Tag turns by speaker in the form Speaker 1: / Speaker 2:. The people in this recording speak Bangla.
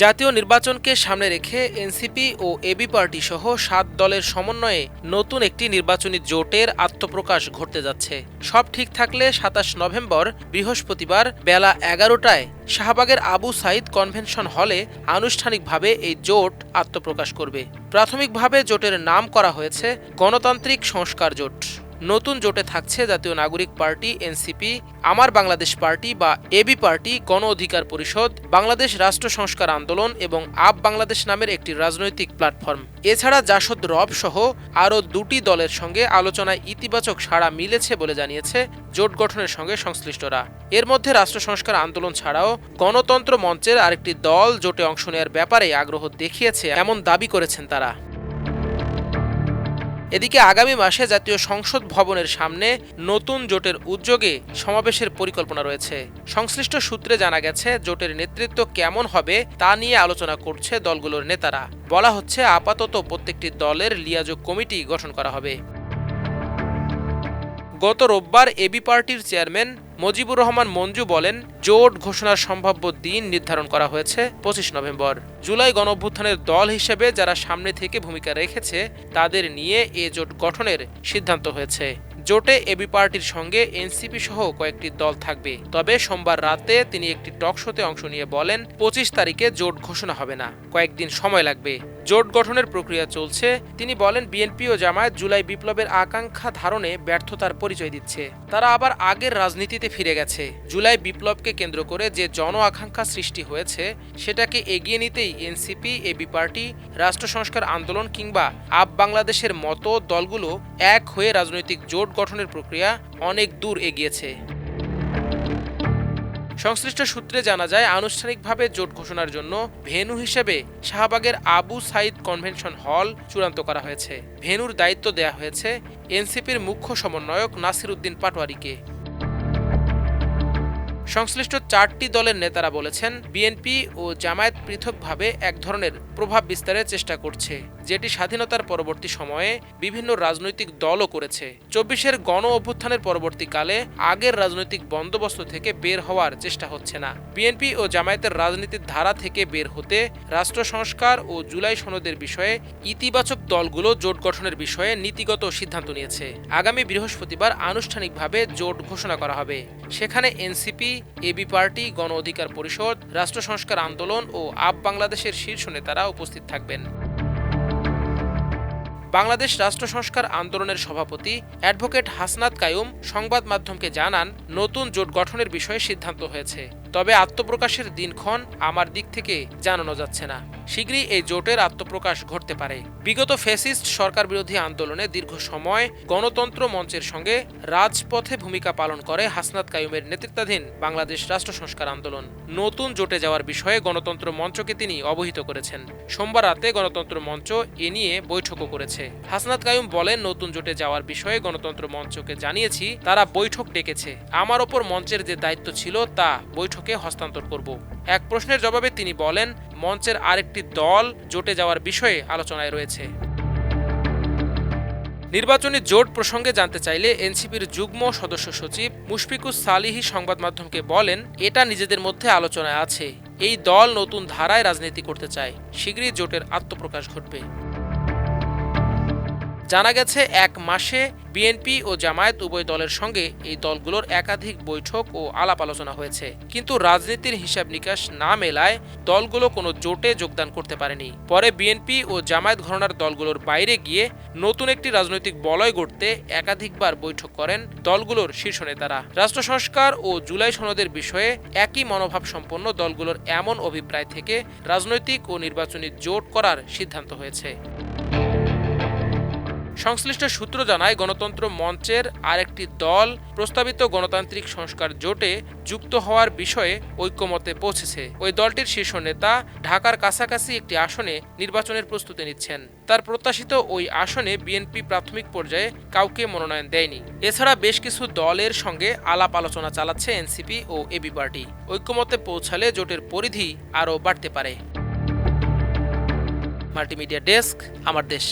Speaker 1: জাতীয় নির্বাচনকে সামনে রেখে এনসিপি ও এবি পার্টি সহ সাত দলের সমন্বয়ে নতুন একটি নির্বাচনী জোটের আত্মপ্রকাশ ঘটতে যাচ্ছে। সব ঠিক থাকলে সাতাশ নভেম্বর, বৃহস্পতিবার বেলা এগারোটায় শাহবাগের আবু সাইদ কনভেনশন হলে আনুষ্ঠানিকভাবে এই জোট আত্মপ্রকাশ করবে। প্রাথমিকভাবে জোটের নাম করা হয়েছে গণতান্ত্রিক সংস্কার জোট। নতুন জোটে থাকছে জাতীয় Nagorik party, NCP, Amar Bangladesh party বা এবি পার্টি, গণ অধিকার পরিষদ, বাংলাদেশ রাষ্ট্র সংস্কার আন্দোলন এবং আপ বাংলাদেশ নামের একটি রাজনৈতিক প্ল্যাটফর্ম। এছাড়া জাসদ রব সহ আরও দুটি দলের সঙ্গে আলোচনায় ইতিবাচক সাড়া মিলেছে বলে জানিয়েছে জোট গঠনের সঙ্গে সংশ্লিষ্টরা। এর মধ্যে রাষ্ট্র সংস্কার আন্দোলন ছাড়াও গণতন্ত্র মঞ্চের আরেকটি দল জোটে অংশ নেওয়ার ব্যাপারে আগ্রহ দেখিয়েছে, এমন দাবি করেছেন তারা। এদিকে আগামী মাসে জাতীয় সংসদ ভবনের সামনে নতুন জোটের উদ্যোগে সমাবেশের পরিকল্পনা রয়েছে। সংশ্লিষ্ট সূত্রে জানা গেছে, জোটের নেতৃত্ব কেমন হবে তা নিয়ে আলোচনা করছে দলগুলোর নেতারা। বলা হচ্ছে, আপাতত প্রত্যেকটি দলের লিয়াজোগ কমিটি গঠন করা হবে। গত রোববার এবি পার্টির চেয়ারম্যান মজিবুর রহমান মঞ্জু বলেন, জোট ঘোষণার সম্ভাব্য দিন নির্ধারণ করা হয়েছে পঁচিশ নভেম্বর। জুলাই গণঅভ্যুত্থানের দল হিসেবে যারা সামনে থেকে ভূমিকা রেখেছে, তাদের নিয়ে এ জোট গঠনের সিদ্ধান্ত হয়েছে। জোটে এবি পার্টির সঙ্গে এনসিপি সহ কয়েকটি দল থাকবে। তবে সোমবার রাতে তিনি একটি টক শোতে অংশ নিয়ে বলেন, পঁচিশ তারিখে জোট ঘোষণা হবে না। কয়েকদিন সময় লাগবে। জোট গঠনের প্রক্রিয়া চলছে। তিনি বলেন, বিএনপি ও জামায়াত জুলাই বিপ্লবের আকাঙ্ক্ষা ধারণে ব্যর্থতার পরিচয় দিচ্ছে। তারা আবার আগের রাজনীতিতে ফিরে গেছে। জুলাই বিপ্লবকে কেন্দ্র করে যে জন আকাঙ্ক্ষা সৃষ্টি হয়েছে, সেটাকে এগিয়ে নিতেই এনসিপি এবি পার্টি, রাষ্ট্র সংস্কার আন্দোলন কিংবা আপ বাংলাদেশের মতো দলগুলো এক হয়ে রাজনৈতিক জোট গঠনের প্রক্রিয়া অনেক দূর এগিয়েছে। সংশ্লিষ্ট সূত্রে জানা যায়, আনুষ্ঠানিকভাবে জোট ঘোষণার জন্য ভেন্যু হিসেবে শাহবাগের আবু সাইদ কনভেনশন হল চূড়ান্ত করা হয়েছে। ভেনুর দায়িত্ব দেয়া হয়েছে এনসিপির মুখ্য সমন্বয়ক নাসির উদ্দিন পাটোয়ারিকে। সংশ্লিষ্ট চারটি দলের নেতারা বলেছেন, বিএনপি ও জামায়াত পৃথকভাবে এক ধরনের প্রভাব বিস্তারের চেষ্টা করছে। যেটি স্বাধীনতার পরবর্তী সময়ে বিভিন্ন রাজনৈতিক দলও করেছে। চব্বিশের গণ অভ্যুত্থানের পরবর্তীকালে আগের রাজনৈতিক বন্দোবস্ত থেকে বের হওয়ার চেষ্টা হচ্ছে না। বিএনপি ও জামায়াতের রাজনীতির ধারা থেকে বের হতে রাষ্ট্র সংস্কার ও জুলাই সনদের বিষয়ে ইতিবাচক দলগুলো জোট গঠনের বিষয়ে নীতিগত সিদ্ধান্ত নিয়েছে। আগামী বৃহস্পতিবার আনুষ্ঠানিকভাবে জোট ঘোষণা করা হবে। সেখানে এনসিপি এবি পার্টি, গণ অধিকার পরিষদ, রাষ্ট্র সংস্কার আন্দোলন ও আপ বাংলাদেশের শীর্ষ নেতারা উপস্থিত থাকবেন। বাংলাদেশ রাষ্ট্র সংস্কার আন্দোলনের সভাপতি অ্যাডভোকেট হাসনাত কায়ুম সংবাদ মাধ্যমকে জানান, নতুন জোট গঠনের বিষয়ে সিদ্ধান্ত হয়েছে। তবে আত্মপ্রকাশের দিনক্ষণ আমার দিক থেকে জানানো যাচ্ছে না। শীঘ্রই এই জোটের আত্মপ্রকাশ ঘটতে পারে। বিগত ফ্যাসিস্ট সরকার বিরোধী আন্দোলনে দীর্ঘ সময় গণতন্ত্র মঞ্চের সঙ্গে রাজপথে ভূমিকা পালন করে হাসনাত কায়ুমের নেতৃত্বাধীন বাংলাদেশ রাষ্ট্র সংস্কার আন্দোলন। নতুন জোটে যাওয়ার বিষয়ে গণতন্ত্র মঞ্চকে তিনি অবহিত করেছেন। সোমবার রাতে গণতন্ত্র মঞ্চ এ নিয়ে বৈঠকও করেছে। হাসনাত কায়ুম বলেন, নতুন জোটে যাওয়ার বিষয়ে গণতন্ত্র মঞ্চকে জানিয়েছি, তারা বৈঠক ডেকেছে। আমার ওপর মঞ্চের যে দায়িত্ব ছিল, তা বৈঠকে হস্তান্তর করব। এক প্রশ্নের জবাবে তিনি বলেন, মঞ্চের আরেকটি দল জোটে যাওয়ার বিষয়ে আলোচনায় রয়েছে। নির্বাচনী জোট প্রসঙ্গে জানতে চাইলে এনসিপির যুগ্ম সদস্য সচিব মুশফিকুস সালিহি সংবাদ মাধ্যমকে বলেন, এটা নিজেদের মধ্যে আলোচনায় আছে। এই দল নতুন ধারায় রাজনীতি করতে চায়। শীঘ্রই জোটের আত্মপ্রকাশ ঘটবে। জানা গেছে, এক মাসে বিএনপি ও জামায়াত উভয় দলের সঙ্গে এই দলগুলোর একাধিক বৈঠক ও আলাপ আলোচনা হয়েছে। কিন্তু রাজনীতির হিসাব নিকাশ না মেলায় দলগুলো কোনো জোটে যোগদান করতে পারেনি। পরে বিএনপি ও জামায়াত ঘরনার দলগুলোর বাইরে গিয়ে নতুন একটি রাজনৈতিক বলয় গড়তে একাধিকবার বৈঠক করেন দলগুলোর শীর্ষ নেতারা। রাষ্ট্র সংস্কার ও জুলাই সনদের বিষয়ে একই মনোভাব সম্পন্ন দলগুলোর এমন অভিপ্রায় থেকে রাজনৈতিক ও নির্বাচনী জোট করার সিদ্ধান্ত হয়েছে। সংশ্লিষ্ট সূত্র জানায়, গণতন্ত্র মঞ্চের আরেকটি দল প্রস্তাবিত গণতান্ত্রিক সংস্কার জোটে যুক্ত হওয়ার বিষয়ে ঐক্যমতে পৌঁছেছে। ওই দলটির শীর্ষ নেতা ঢাকার কাছাকাছি একটি আসনে নির্বাচনের প্রস্তুতি নিচ্ছেন। তার প্রত্যাশিত ওই আসনে বিএনপি প্রাথমিক পর্যায়ে কাউকে মনোনয়ন দেয়নি। এছাড়া বেশ কিছু দলের সঙ্গে আলাপ আলোচনা চালাচ্ছে এনসিপি ও এবি পার্টি। ঐক্যমতে পৌঁছালে জোটের পরিধি আরও বাড়তে পারে। মাল্টিমিডিয়া ডেস্ক, আমার দেশ।